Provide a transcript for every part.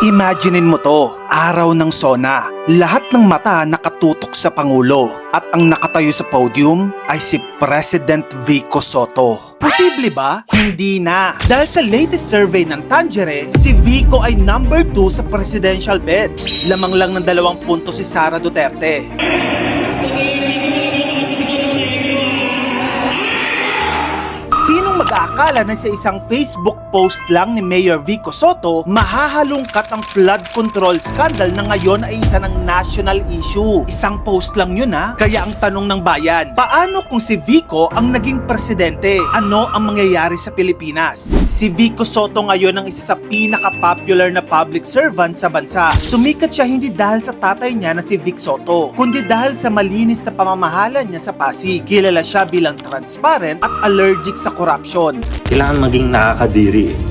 Imaginein mo to, araw ng SONA. Lahat ng mata nakatutok sa Pangulo at ang nakatayo sa podium ay si President Vico Soto. Posible ba? Hindi na. Dahil sa latest survey ng Tangere, si Vico ay number 2 sa presidential bets. Lamang lang ng dalawang punto si Sara Duterte. Mag-aakala na sa isang Facebook post lang ni Mayor Vico Soto, mahahalungkat ang flood control scandal na ngayon ay isa ng national issue. Isang post lang yun ha. Kaya ang tanong ng bayan, paano kung si Vico ang naging presidente? Ano ang mangyayari sa Pilipinas? Si Vico Soto ngayon ang isa sa pinaka-popular na public servant sa bansa. Sumikat siya hindi dahil sa tatay niya na si Vic Soto, kundi dahil sa malinis na pamamahala niya sa Pasig. Kilala siya bilang transparent at allergic sa korupsyon. Kailangan maging nakakadiri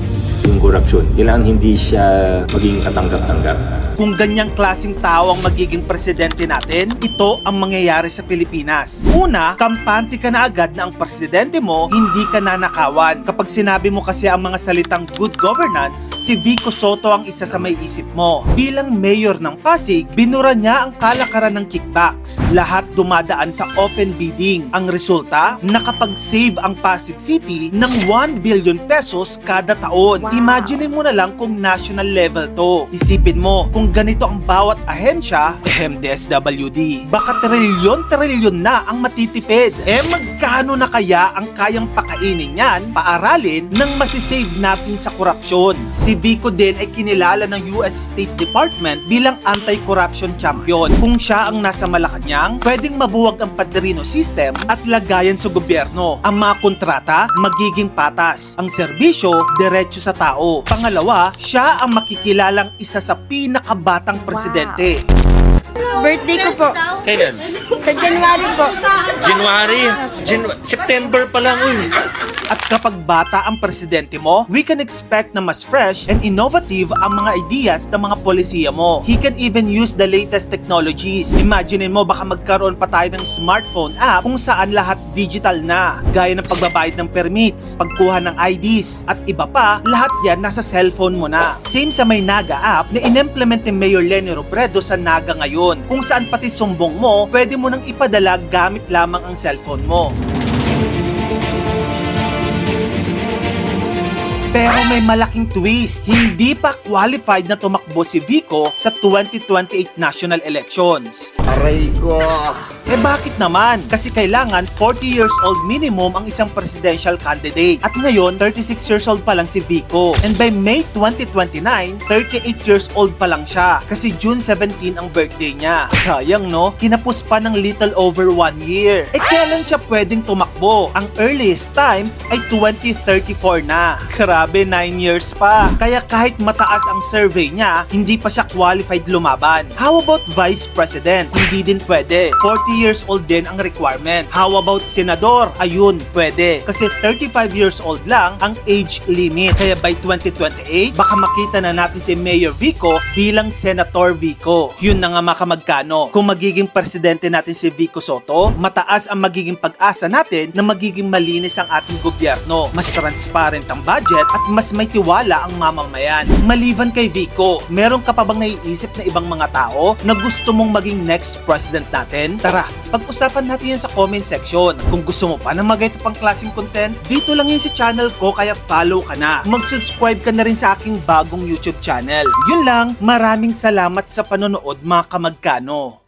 yung korupsyon. Kailangan hindi siya maging katanggap-tanggap. Kung ganyang klasing tao ang magiging presidente natin, ito ang mangyayari sa Pilipinas. Una, kampante ka na agad na ang presidente mo, hindi ka nanakawan. Kapag sinabi mo kasi ang mga salitang good governance, si Vico Soto ang isa sa may isip mo. Bilang mayor ng Pasig, binura niya ang kalakaran ng kickbacks. Lahat dumadaan sa open bidding. Ang resulta, nakapag-save ang Pasig City ng 1 billion pesos kada taon. Imagine mo na lang kung national level to. Isipin mo, kung ganito ang bawat ahensya, MDSWD, baka trilyon-trilyon na ang matitipid. Eh magkano na kaya ang kayang pakainin yan, paaralin, nang masisave natin sa korupsyon? Si Vico din ay kinilala ng US State Department bilang anti-corruption champion. Kung siya ang nasa Malacanang, pwedeng mabuwag ang padrino system at lagayan sa gobyerno. Ang mga kontrata, magiging patas. Ang serbisyo, diretso sa tao. Pangalawa, siya ang makikilalang isa sa pinakabatang presidente. Birthday ko po. Kailan? Sa January po. January? Jan- September pa lang eh. At kapag bata ang presidente mo, we can expect na mas fresh and innovative ang mga ideas ng mga polisiya mo. He can even use the latest technologies. Imagine mo baka magkaroon pa tayo ng smartphone app kung saan lahat digital na. Gaya ng pagbabayad ng permits, pagkuha ng IDs, at iba pa, lahat yan nasa cellphone mo na. Same sa may Naga app na inimplement ni Mayor Lenny Robredo sa Naga ngayon, kung saan pati sumbong mo, pwede mo nang ipadala gamit lamang ang cellphone mo. Pero may malaking twist. Hindi pa qualified na tumakbo si Vico sa 2028 national elections. Aray ko! Eh bakit naman? Kasi kailangan 40 years old minimum ang isang presidential candidate. At ngayon, 36 years old pa lang si Vico. And by May 2029, 38 years old pa lang siya. Kasi June 17 ang birthday niya. Sayang no? Kinapos pa ng little over one year. Eh kailan siya pwedeng tumakbo? Ang earliest time ay 2034 na. Grabe, 9 years pa. Kaya kahit mataas ang survey niya, hindi pa siya qualified lumaban. How about Vice President? Hindi din pwede. 40 years old din ang requirement. How about Senador? Ayun, pwede. Kasi 35 years old lang ang age limit. Kaya by 2028, baka makita na natin si Mayor Vico bilang Senator Vico. Yun na nga makamagkano. Kung magiging presidente natin si Vico Soto, mataas ang magiging pag-asa natin na magiging malinis ang ating gobyerno. Mas transparent ang budget at mas may tiwala ang mamamayan. Maliban kay Vico, meron ka pa bang naiisip na ibang mga tao na gusto mong maging next president natin? Tara, pag-usapan natin yan sa comment section. Kung gusto mo pa na mag pang klaseng content, dito lang yun sa channel ko kaya follow ka na. Mag-subscribe ka na rin sa aking bagong YouTube channel. Yun lang, maraming salamat sa panonood mga kamagkano.